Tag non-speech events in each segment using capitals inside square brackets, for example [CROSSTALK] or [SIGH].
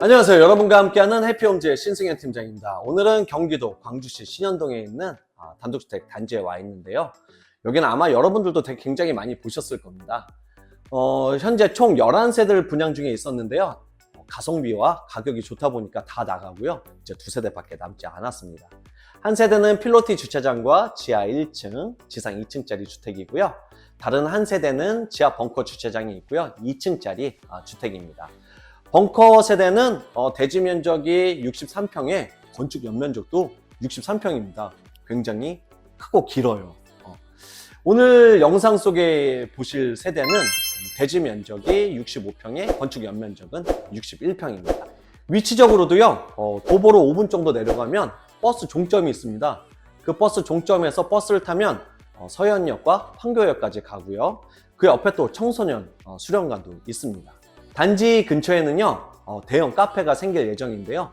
안녕하세요. 여러분과 함께하는 해피홈즈의 신승현 팀장입니다. 오늘은 경기도 광주시 신현동에 있는 아, 단독주택 단지에 와 있는데요. 여기는 아마 여러분들도 굉장히 많이 보셨을 겁니다. 어, 현재 총 11세대를 분양 중에 있었는데요. 어, 가성비와 가격이 좋다 보니까 다 나가고요. 이제 두 세대밖에 남지 않았습니다. 한 세대는 필로티 주차장과 지하 1층, 지상 2층짜리 주택이고요. 다른 한 세대는 지하 벙커 주차장이 있고요. 2층짜리 아, 주택입니다. 벙커 세대는 어, 대지 면적이 63평에 건축 연면적도 63평입니다. 굉장히 크고 길어요. 어. 오늘 영상 속에 보실 세대는 대지 면적이 65평에 건축 연면적은 61평입니다. 위치적으로도요, 어, 도보로 5분 정도 내려가면 버스 종점이 있습니다. 그 버스 종점에서 버스를 타면 어, 서현역과 판교역까지 가고요. 그 옆에 또 청소년 어, 수련관도 있습니다. 단지 근처에는요, 어, 대형 카페가 생길 예정인데요.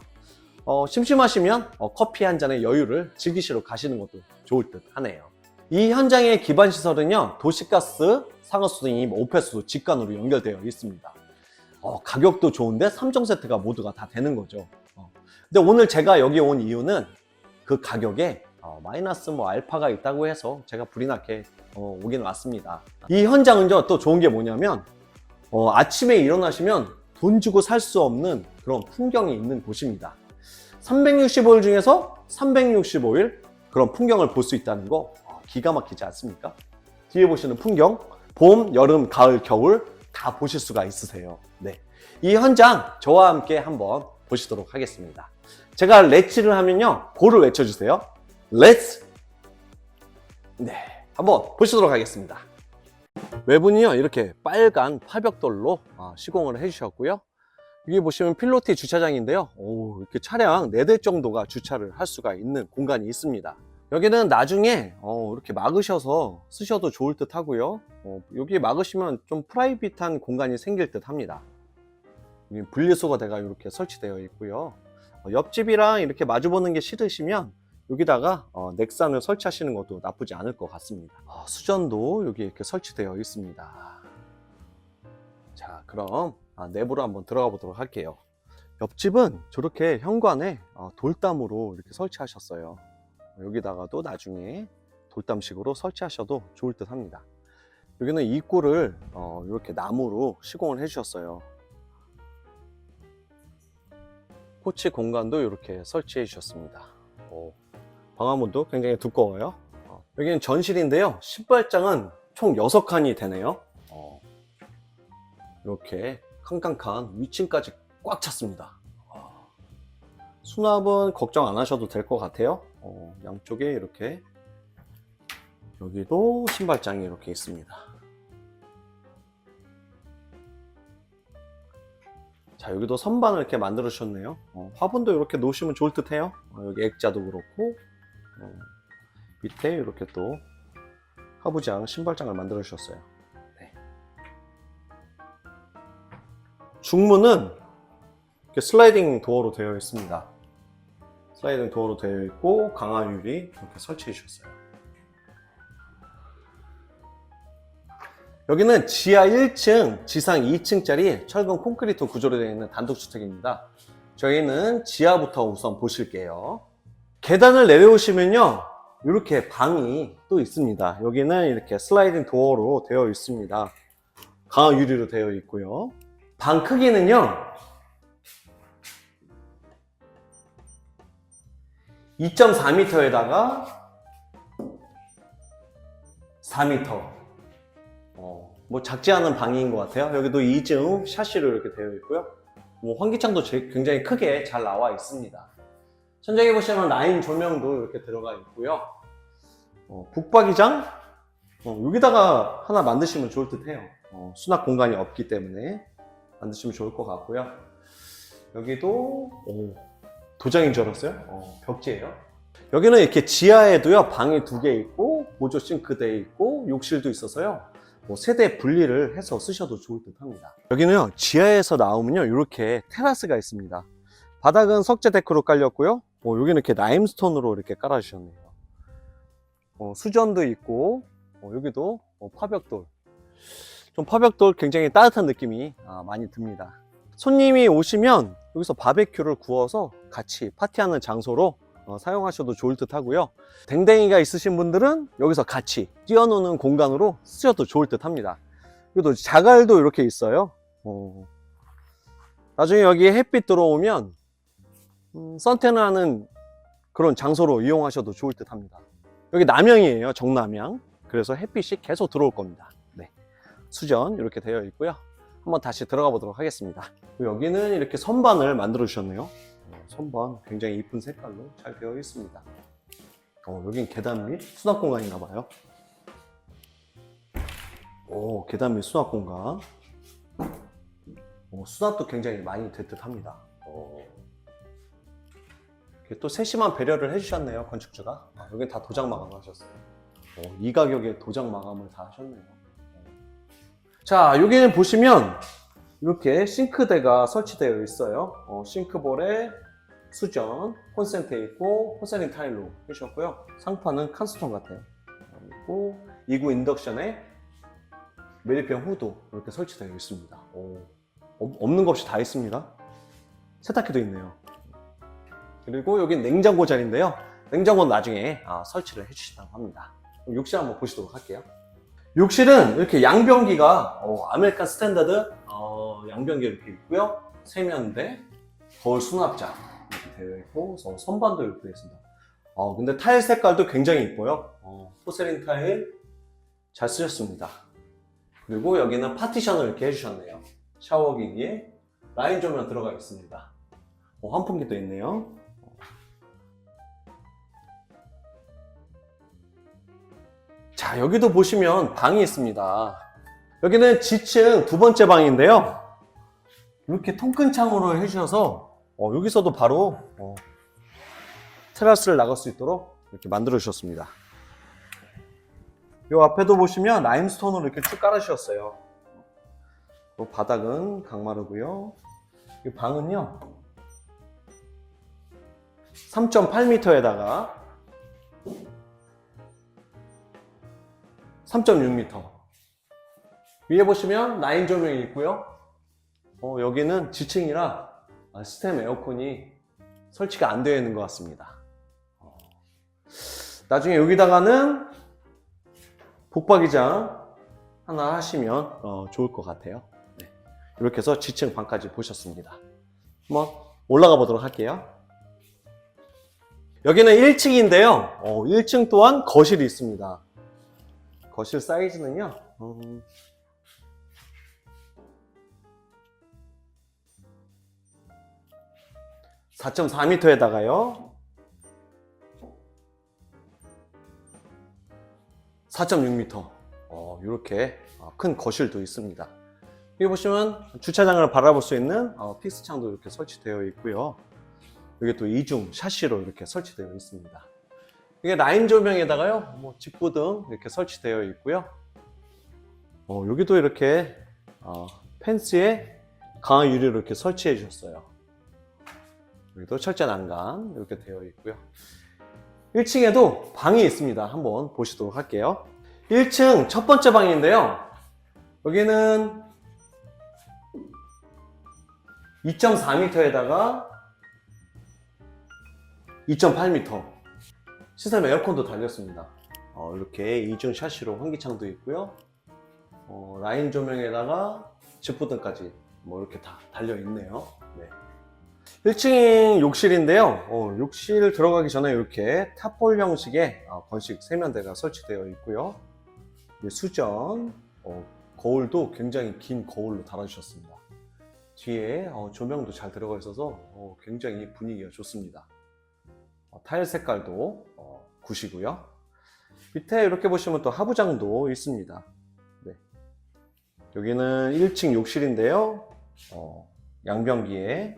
어, 심심하시면 어, 커피 한 잔의 여유를 즐기시러 가시는 것도 좋을 듯 하네요. 이 현장의 기반 시설은요, 도시가스, 상하수도임, 오페수도 직관으로 연결되어 있습니다. 어, 가격도 좋은데 3종 세트가 모두가 다 되는 거죠. 어. 근데 오늘 제가 여기 온 이유는 그 가격에 어, 마이너스 뭐 알파가 있다고 해서 제가 불이 나게 어, 오긴 왔습니다. 이 현장은요, 또 좋은 게 뭐냐면 어, 아침에 일어나시면 돈 주고 살 수 없는 그런 풍경이 있는 곳입니다. 365일 중에서 365일 그런 풍경을 볼 수 있다는 거 어, 기가 막히지 않습니까? 뒤에 보시는 풍경, 봄, 여름, 가을, 겨울 다 보실 수가 있으세요. 네. 이 현장 저와 함께 한번 보시도록 하겠습니다. 제가 렛츠를 하면요. 고를 외쳐주세요. 렛츠! 네. 한번 보시도록 하겠습니다. 외부는요 이렇게 빨간 파벽돌로 아, 시공을 해주셨고요. 여기 보시면 필로티 주차장인데요. 오, 이렇게 차량 4대 정도가 주차를 할 수가 있는 공간이 있습니다. 여기는 나중에 어, 이렇게 막으셔서 쓰셔도 좋을 듯 하고요. 어, 여기 막으시면 좀 프라이빗한 공간이 생길 듯 합니다. 분리수거대가 이렇게 설치되어 있고요. 어, 옆집이랑 이렇게 마주보는 게 싫으시면 여기다가 어, 넥산을 설치하시는 것도 나쁘지 않을 것 같습니다. 어, 수전도 여기 이렇게 설치되어 있습니다. 자, 그럼 아, 내부로 한번 들어가 보도록 할게요. 옆집은 저렇게 현관에 어, 돌담으로 이렇게 설치하셨어요. 여기다가도 나중에 돌담식으로 설치하셔도 좋을 듯 합니다. 여기는 입구를 어, 이렇게 나무로 시공을 해주셨어요. 포치 공간도 이렇게 설치해 주셨습니다. 오. 방화문도 굉장히 두꺼워요. 어, 여기는 전실인데요. 신발장은 총 6칸이 되네요. 어, 이렇게 칸칸칸 위층까지 꽉 찼습니다. 어, 수납은 걱정 안 하셔도 될 것 같아요. 어, 양쪽에 이렇게 여기도 신발장이 이렇게 있습니다. 자 여기도 선반을 이렇게 만들어 주셨네요. 어, 화분도 이렇게 놓으시면 좋을 듯 해요. 어, 여기 액자도 그렇고 어, 밑에 이렇게 또 하부장 신발장을 만들어 주셨어요. 네. 중문은 이렇게 슬라이딩 도어로 되어 있습니다. 슬라이딩 도어로 되어 있고 강화 유리 이렇게 설치해 주셨어요. 여기는 지하 1층, 지상 2층짜리 철근 콘크리트 구조로 되어 있는 단독주택입니다. 저희는 지하부터 우선 보실게요. 계단을 내려오시면요. 이렇게 방이 또 있습니다. 여기는 이렇게 슬라이딩 도어로 되어 있습니다. 강화 유리로 되어 있고요. 방 크기는요. 2.4m에다가 4m. 어, 뭐 작지 않은 방인 것 같아요. 여기도 2층 샤시로 이렇게 되어 있고요. 뭐 환기창도 제- 굉장히 크게 잘 나와 있습니다. 천장에 보시면 라인 조명도 이렇게 들어가 있고요. 어, 북박이장 어, 여기다가 하나 만드시면 좋을 듯해요. 어, 수납 공간이 없기 때문에 만드시면 좋을 것 같고요. 여기도 오, 도장인 줄 알았어요. 어, 벽지예요. 여기는 이렇게 지하에도요 방이 두 개 있고 보조 싱크대 있고 욕실도 있어서요. 뭐 세대 분리를 해서 쓰셔도 좋을 듯 합니다. 여기는요, 지하에서 나오면요, 이렇게 테라스가 있습니다. 바닥은 석재 데크로 깔렸고요. 어, 여기는 이렇게 라임스톤으로 이렇게 깔아주셨네요. 어, 수전도 있고, 어, 여기도 어, 파벽돌. 좀 파벽돌 굉장히 따뜻한 느낌이 아, 많이 듭니다. 손님이 오시면 여기서 바베큐를 구워서 같이 파티하는 장소로 어, 사용하셔도 좋을 듯 하고요. 댕댕이가 있으신 분들은 여기서 같이 뛰어노는 공간으로 쓰셔도 좋을 듯 합니다. 그리고 또 자갈도 이렇게 있어요. 어. 나중에 여기 햇빛 들어오면 음, 선탠하는 그런 장소로 이용하셔도 좋을 듯 합니다. 여기 남양이에요. 정남양. 그래서 햇빛이 계속 들어올 겁니다. 네. 수전 이렇게 되어 있고요. 한번 다시 들어가 보도록 하겠습니다. 여기는 이렇게 선반을 만들어 주셨네요. 어, 선반 굉장히 이쁜 색깔로 잘 되어 있습니다. 어, 여긴 계단 및 수납 공간인가 봐요. 오, 계단 및 수납 공간. 어, 수납도 굉장히 많이 될듯 합니다. 어. 또 세심한 배려를 해주셨네요, 건축주가. 아, 여긴 다 도장 마감을 하셨어요. 어, 이 가격에 도장 마감을 다 하셨네요. 어. 자, 여기는 보시면 이렇게 싱크대가 설치되어 있어요. 어, 싱크볼에 수전, 콘센트에 있고 포세린 타일로 해주셨고요. 상판은 칸스톤 같아요. 그리고 2구 인덕션에 메리평 후도 이렇게 설치되어 있습니다. 오, 없- 없는 것 없이 다 있습니다. 세탁기도 있네요. 그리고 여기 냉장고 자리인데요. 냉장고는 나중에 아, 설치를 해주신다고 합니다. 그럼 욕실 한번 보시도록 할게요. 욕실은 이렇게 양변기가 어, 아메리칸 스탠다드 어, 양변기 이렇게 있고요. 세면대, 거울 수납장 이렇게 되어 있고 어, 선반도 이렇게 되어 있습니다. 어, 근데 타일 색깔도 굉장히 이뻐요. 어, 포세린 타일 잘 쓰셨습니다. 그리고 여기는 파티션을 이렇게 해주셨네요. 샤워기기에 라인 조명 들어가 있습니다. 어, 환풍기도 있네요. 자, 여기도 보시면 방이 있습니다. 여기는 지층 두 번째 방인데요. 이렇게 통큰 창으로 해주셔서 어, 여기서도 바로 어, 테라스를 나갈 수 있도록 이렇게 만들어 주셨습니다. 이 앞에도 보시면 라임스톤으로 이렇게 쭉 깔아주셨어요. 또 바닥은 강마루고요. 이 방은요 3.8m에다가 3.6m 위에 보시면 라인 조명이 있고요. 어, 여기는 지층이라 아, 시스템 에어컨이 설치가 안 되어 있는 것 같습니다. 어, 나중에 여기다가는 북박이장 하나 하시면 어, 좋을 것 같아요. 네. 이렇게 해서 지층 방까지 보셨습니다. 한번 올라가 보도록 할게요. 여기는 1층인데요. 1층 또한 거실이 있습니다. 거실 사이즈는요. 음, 4.4m에다가요. 4.6m. 어, 이렇게 큰 거실도 있습니다. 여기 보시면 주차장을 바라볼 수 있는 어, 픽스 창도 이렇게 설치되어 있고요. 여기 또 이중 샤시로 이렇게 설치되어 있습니다. 이게 라인 조명에다가요, 뭐 직부등 이렇게 설치되어 있고요. 어, 여기도 이렇게 어, 펜스에 강화 유리를 이렇게 설치해 주셨어요. 여기도 철제 난간 이렇게 되어 있고요. 1층에도 방이 있습니다. 한번 보시도록 할게요. 1층 첫 번째 방인데요. 여기는 2.4m에다가 2.8m 시스템 에어컨도 달렸습니다. 어, 이렇게 이중 샤시로 환기창도 있고요. 어, 라인 조명에다가 집부등까지 뭐 이렇게 다 달려 있네요. 네. 1층 욕실인데요. 어, 욕실 들어가기 전에 이렇게 탑홀 형식의 어, 건식 세면대가 설치되어 있고요. 이 수전, 어, 거울도 굉장히 긴 거울로 달아주셨습니다. 뒤에 어, 조명도 잘 들어가 있어서 어, 굉장히 분위기가 좋습니다. 어, 타일 색깔도 어, 굿이고요. 밑에 이렇게 보시면 또 하부장도 있습니다. 네. 여기는 1층 욕실인데요. 어, 양변기에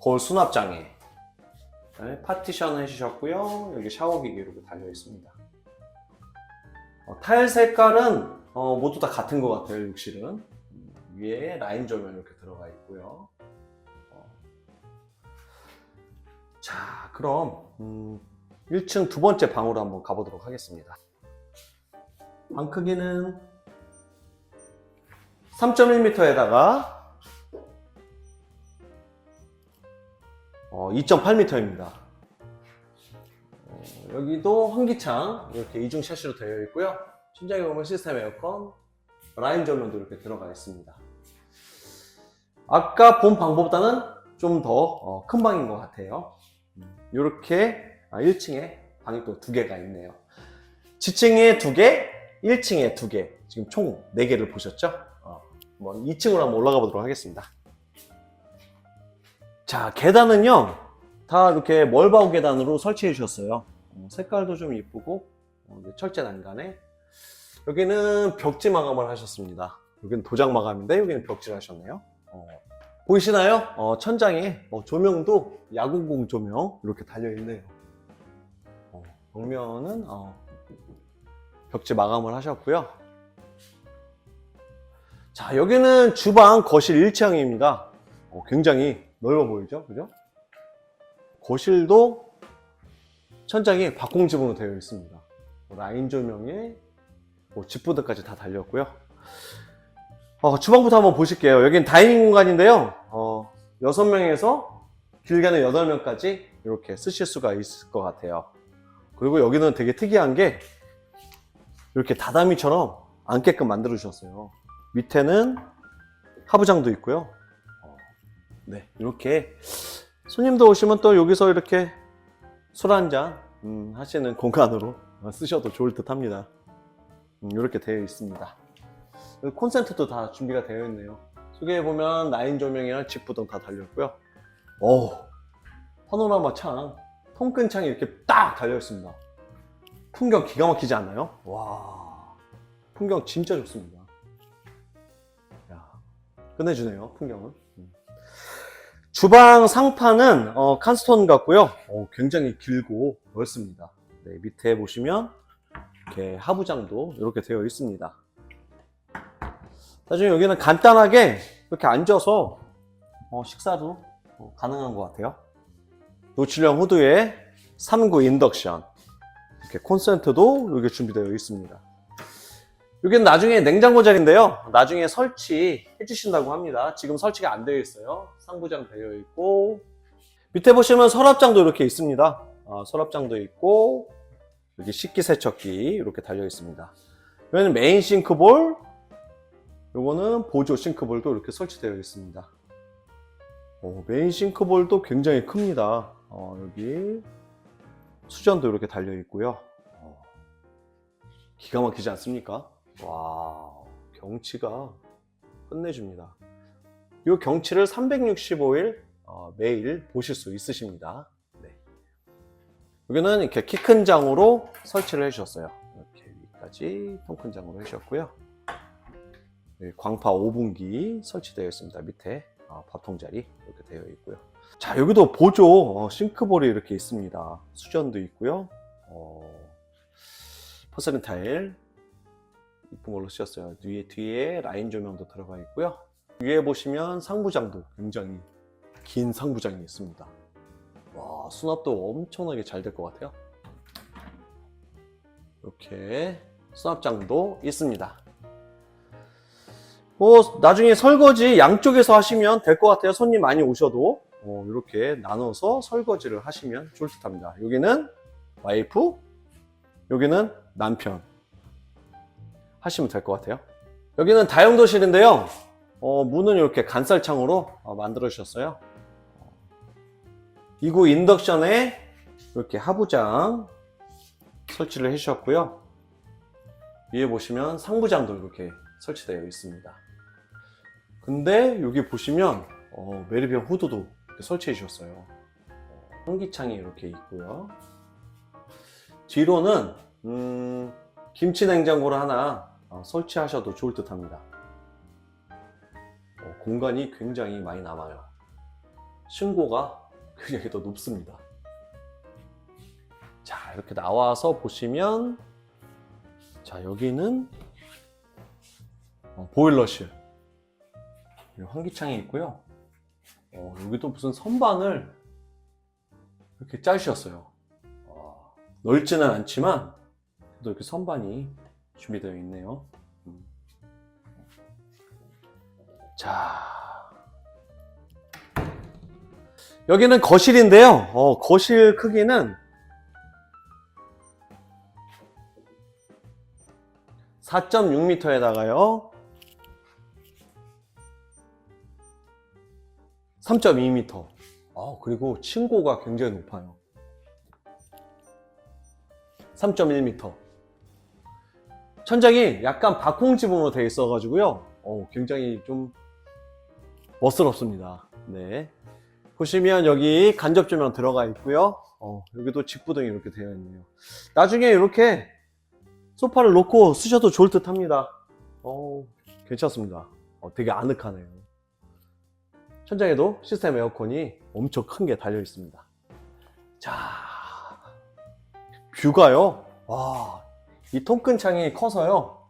거울 수납장에 네, 파티션 해주셨고요. 여기 샤워기기 이렇게 달려 있습니다. 어, 타일 색깔은 어, 모두 다 같은 것 같아요. 욕실은 음, 위에 라인 조명 이렇게 들어가 있고요. 자, 그럼 음, 1층 두 번째 방으로 한번 가보도록 하겠습니다. 방 크기는 3.1m에다가 2.8m입니다. 어, 여기도 환기창 이렇게 이중 샤시로 되어 있고요. 천장에 보면 시스템 에어컨, 라인 조명도 이렇게 들어가 있습니다. 아까 본 방법보다는 좀 더 큰 방인 것 같아요. 이렇게 1층에 방이 또 두 개가 있네요. 지층에 두 개, 1층에 두 개, 지금 총 4개를 보셨죠? 어, 뭐 2층으로 한번 올라가 보도록 하겠습니다. 자, 계단은요, 다 이렇게 멀바우 계단으로 설치해 주셨어요. 어, 색깔도 좀 이쁘고, 어, 철제 난간에. 여기는 벽지 마감을 하셨습니다. 여기는 도장 마감인데, 여기는 벽지를 하셨네요. 어, 보이시나요? 어, 천장에 어, 조명도 야구공 조명 이렇게 달려있네요. 어, 벽면은 어, 벽지 마감을 하셨고요. 자, 여기는 주방 거실 1층입니다. 어, 굉장히 넓어 보이죠? 그죠? 거실도 천장이 박공지붕으로 되어 있습니다. 뭐 라인 조명에 뭐 집보드까지 다 달렸고요. 어, 주방부터 한번 보실게요. 여기는 다이닝 공간인데요. 어, 6명에서 길게는 8명까지 이렇게 쓰실 수가 있을 것 같아요. 그리고 여기는 되게 특이한 게 이렇게 다다미처럼 앉게끔 만들어 주셨어요. 밑에는 하부장도 있고요. 어, 네, 이렇게 손님도 오시면 또 여기서 이렇게 술 한잔 음, 하시는 공간으로 [LAUGHS] 쓰셔도 좋을 듯 합니다. 음, 이렇게 되어 있습니다. 콘센트도 다 준비가 되어 있네요. 속에 보면 라인 조명이랑 집부등 다 달렸고요. 오, 파노라마 창, 통큰 창이 이렇게 딱 달려 있습니다. 풍경 기가 막히지 않나요? 와, 풍경 진짜 좋습니다. 야, 끝내주네요, 풍경은. 음. 주방 상판은 어, 칸스톤 같고요. 어, 굉장히 길고 넓습니다. 네, 밑에 보시면 이렇게 하부장도 이렇게 되어 있습니다. 나중에 여기는 간단하게 이렇게 앉아서 어, 식사도 어, 가능한 것 같아요. 노출형 후드에 3구 인덕션 이렇게 콘센트도 여기 준비되어 있습니다. 여기는 나중에 냉장고 자리인데요. 나중에 설치해 주신다고 합니다. 지금 설치가 안 되어 있어요. 상부장 되어 있고 밑에 보시면 서랍장도 이렇게 있습니다. 어, 서랍장도 있고 여기 식기세척기 이렇게 달려 있습니다. 여기는 메인 싱크볼 요거는 보조 싱크볼도 이렇게 설치되어 있습니다. 오, 메인 싱크볼도 굉장히 큽니다. 어, 여기 수전도 이렇게 달려 있고요. 어, 기가 막히지 않습니까? 와, 경치가 끝내줍니다. 이 경치를 365일 어, 매일 보실 수 있으십니다. 네. 여기는 이렇게 키 큰 장으로 설치를 해주셨어요. 이렇게 위까지 통 큰 장으로 해주셨고요. 네, 광파 5분기 설치되어 있습니다. 밑에 어, 밥통 자리 이렇게 되어 있고요. 자 여기도 보조 어, 싱크볼이 이렇게 있습니다. 수전도 있고요. 어, 퍼스린 타일 이쁜 걸로 쓰였어요. 뒤에 뒤에 라인 조명도 들어가 있고요. 위에 보시면 상부장도 굉장히 긴 상부장이 있습니다. 와 수납도 엄청나게 잘 될 것 같아요. 이렇게 수납장도 있습니다. 뭐 나중에 설거지 양쪽에서 하시면 될 것 같아요. 손님 많이 오셔도 어, 이렇게 나눠서 설거지를 하시면 좋을 듯합니다. 여기는 와이프, 여기는 남편 하시면 될 것 같아요. 여기는 다용도실인데요. 어, 문은 이렇게 간살창으로 어, 만들어 주셨어요. 2구 인덕션에 이렇게 하부장 설치를 해주셨고요. 위에 보시면 상부장도 이렇게 설치되어 있습니다. 근데 여기 보시면 어, 메리비안 후드도 설치해 주셨어요. 환기창이 이렇게 있고요. 뒤로는 음, 김치 냉장고를 하나 어, 설치하셔도 좋을 듯 합니다. 어, 공간이 굉장히 많이 남아요. 층고가 [LAUGHS] 굉장히 더 높습니다. 자 이렇게 나와서 보시면 자 여기는 어, 보일러실 환기창이 있고요. 어, 여기도 무슨 선반을 이렇게 짜주셨어요. 어, 넓지는 않지만 그래도 이렇게 선반이 준비되어 있네요. 음. 자 여기는 거실인데요. 어, 거실 크기는 4.6m에다가요. 3.2m. 아, 그리고 층고가 굉장히 높아요. 3.1m. 천장이 약간 박콩 지붕으로 되어 있어가지고요. 어, 굉장히 좀 멋스럽습니다. 네. 보시면 여기 간접 조명 들어가 있고요. 어, 여기도 직부등이 이렇게 되어 있네요. 나중에 이렇게 소파를 놓고 쓰셔도 좋을 듯 합니다. 어, 괜찮습니다. 어, 되게 아늑하네요. 천장에도 시스템 에어컨이 엄청 큰 게 달려 있습니다. 자, 뷰가요. 와, 이 통큰 창이 커서요.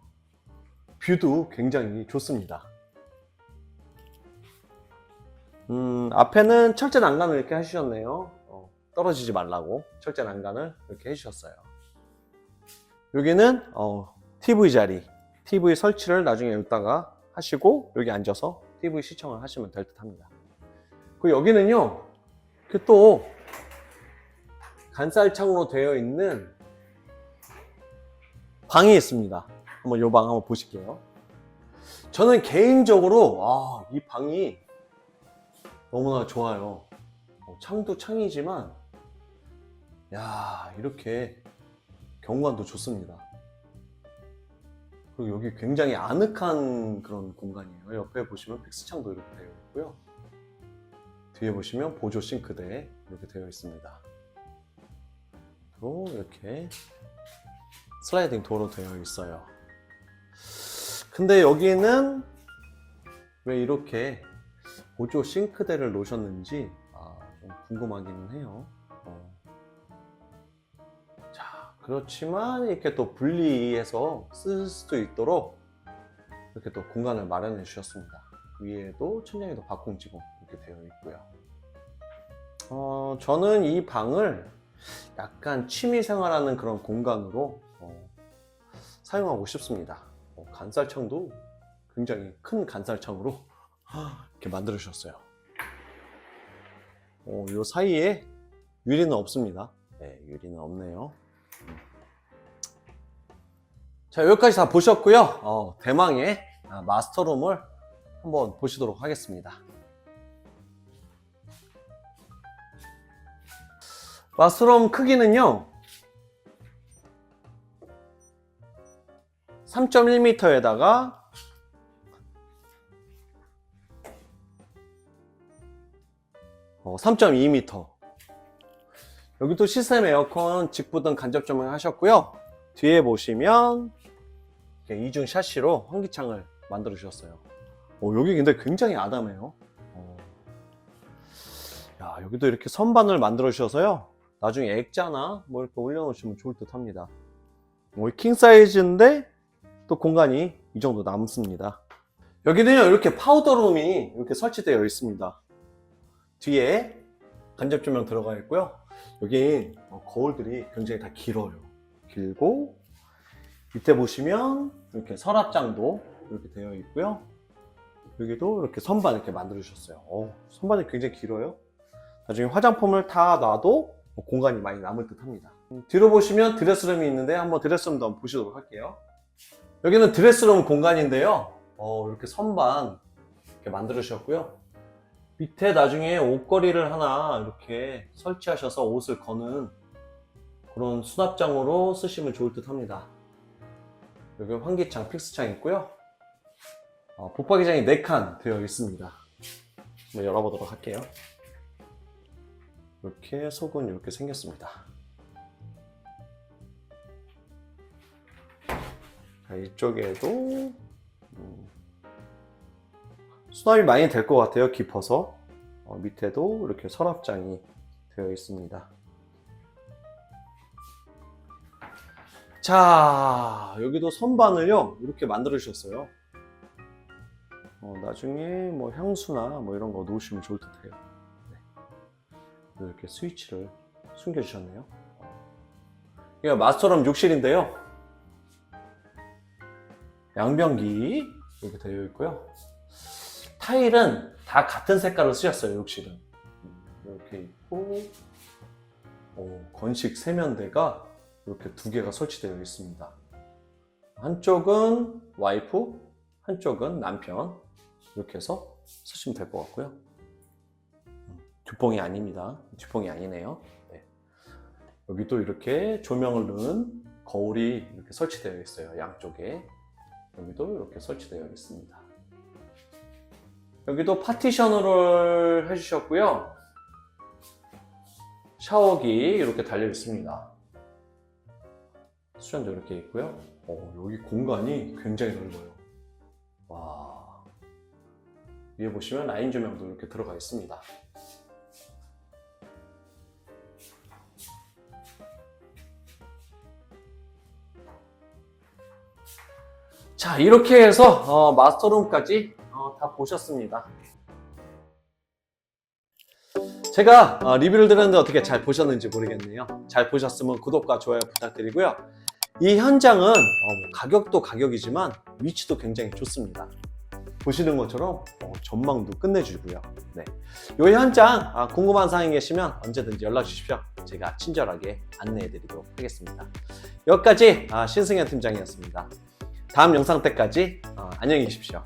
뷰도 굉장히 좋습니다. 음, 앞에는 철제 난간을 이렇게 해주셨네요. 어, 떨어지지 말라고 철제 난간을 이렇게 해주셨어요. 여기는 어, TV 자리, TV 설치를 나중에 여기다가 하시고 여기 앉아서 TV 시청을 하시면 될 듯 합니다. 그리고 여기는요, 그또 간살창으로 되어 있는 방이 있습니다. 한번 이 방 한번 보실게요. 저는 개인적으로 아, 이 방이 너무나 좋아요. 어, 창도 창이지만, 야 이렇게 경관도 좋습니다. 그리고 여기 굉장히 아늑한 그런 공간이에요. 옆에 보시면 픽스창도 이렇게 되어 있고요. 뒤에 보시면 보조 싱크대 이렇게 되어 있습니다. 또 이렇게 슬라이딩 도로 되어 있어요. 근데 여기는 왜 이렇게 보조 싱크대를 놓으셨는지 아, 좀 궁금하기는 해요. 어. 자, 그렇지만 이렇게 또 분리해서 쓸 수도 있도록 이렇게 또 공간을 마련해 주셨습니다. 위에도 천장에도 박공지붕 이렇게 되어 있고요. 어, 저는 이 방을 약간 취미 생활하는 그런 공간으로 어, 사용하고 싶습니다. 어, 간살창도 굉장히 큰 간살창으로 [LAUGHS] 이렇게 만들어 주셨어요. 어, 요 사이에 유리는 없습니다. 네, 유리는 없네요. 자, 여기까지 다 보셨고요. 어, 대망의 아, 마스터룸을 한번 보시도록 하겠습니다. 마스터룸 크기는요. 3.1m에다가 어, 3.2m. 여기도 시스템 에어컨 직부등 간접 조명 하셨고요. 뒤에 보시면 이중 샤시로 환기창을 만들어 주셨어요. 어, 여기 근데 굉장히 아담해요. 어. 야, 여기도 이렇게 선반을 만들어 주셔서요. 나중에 액자나 뭐 이렇게 올려놓으시면 좋을 듯 합니다. 뭐, 킹 사이즈인데 또 공간이 이 정도 남습니다. 여기는요, 이렇게 파우더룸이 이렇게 설치되어 있습니다. 뒤에 간접 조명 들어가 있고요. 여기 어, 거울들이 굉장히 다 길어요. 길고 밑에 보시면 이렇게 서랍장도 이렇게 되어 있고요. 여기도 이렇게 선반 이렇게 만들어 주셨어요. 어, 선반이 굉장히 길어요. 나중에 화장품을 다 놔도 공간이 많이 남을 듯 합니다. 음, 뒤로 보시면 드레스룸이 있는데 한번 드레스룸도 한번 보시도록 할게요. 여기는 드레스룸 공간인데요. 어, 이렇게 선반 이렇게 만들어 주셨고요. 밑에 나중에 옷걸이를 하나 이렇게 설치하셔서 옷을 거는 그런 수납장으로 쓰시면 좋을 듯 합니다. 여기 환기창, 픽스창 있고요. 어, 붙박이장이 4칸 되어 있습니다. 한번 열어보도록 할게요. 이렇게 속은 이렇게 생겼습니다. 자, 이쪽에도 음, 수납이 많이 될 것 같아요. 깊어서 어, 밑에도 이렇게 서랍장이 되어 있습니다. 자 여기도 선반을요 이렇게 만들어 주셨어요. 어, 나중에 뭐 향수나 뭐 이런 거 놓으시면 좋을 듯 해요. 네. 이렇게 스위치를 숨겨 주셨네요. 이거 마스터룸 욕실인데요. 양변기 이렇게 되어 있고요. 타일은 다 같은 색깔로 쓰셨어요, 욕실은. 음, 이렇게 있고 어, 건식 세면대가 이렇게 두 개가 설치되어 있습니다. 한쪽은 와이프, 한쪽은 남편 이렇게 해서 쓰시면 될 것 같고요. 음, 뒷봉이 아닙니다. 뒷봉이 아니네요. 네. 여기도 이렇게 조명을 넣은 거울이 이렇게 설치되어 있어요. 양쪽에. 여기도 이렇게 설치되어 있습니다. 여기도 파티션을 해주셨고요. 샤워기 이렇게 달려 있습니다. 수전도 이렇게 있고요. 어, 여기 공간이 굉장히 넓어요. 와. 위에 보시면 라인 조명도 이렇게 들어가 있습니다. 자, 이렇게 해서 어, 마스터룸까지 어, 다 보셨습니다. 제가 어, 리뷰를 드렸는데 어떻게 잘 보셨는지 모르겠네요. 잘 보셨으면 구독과 좋아요 부탁드리고요. 이 현장은 어, 뭐 가격도 가격이지만 위치도 굉장히 좋습니다. 보시는 것처럼 어, 전망도 끝내주고요. 네. 이 현장 아, 궁금한 사항이 계시면 언제든지 연락 주십시오. 제가 친절하게 안내해드리도록 하겠습니다. 여기까지 아, 신승현 팀장이었습니다. 다음 영상 때까지 어, 안녕히 계십시오.